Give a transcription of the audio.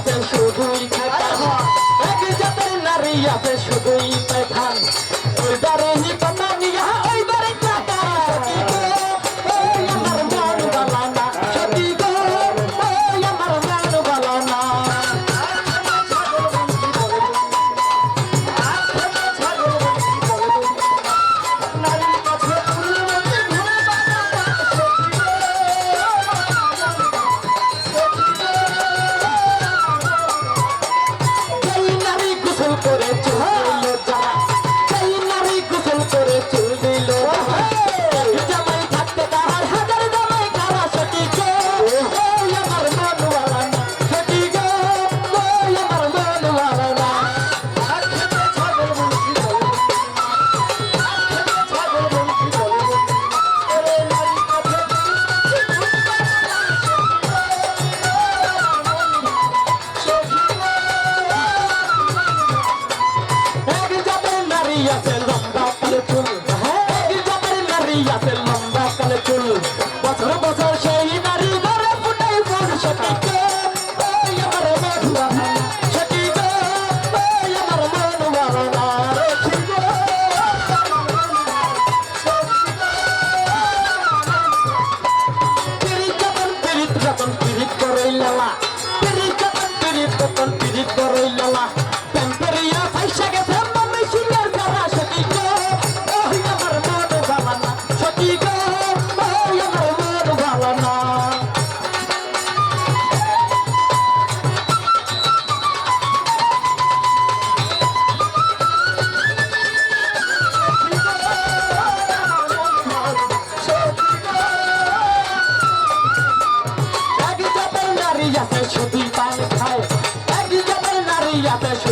আছে শুধুই খাতা এক জাতের নারী আছে এক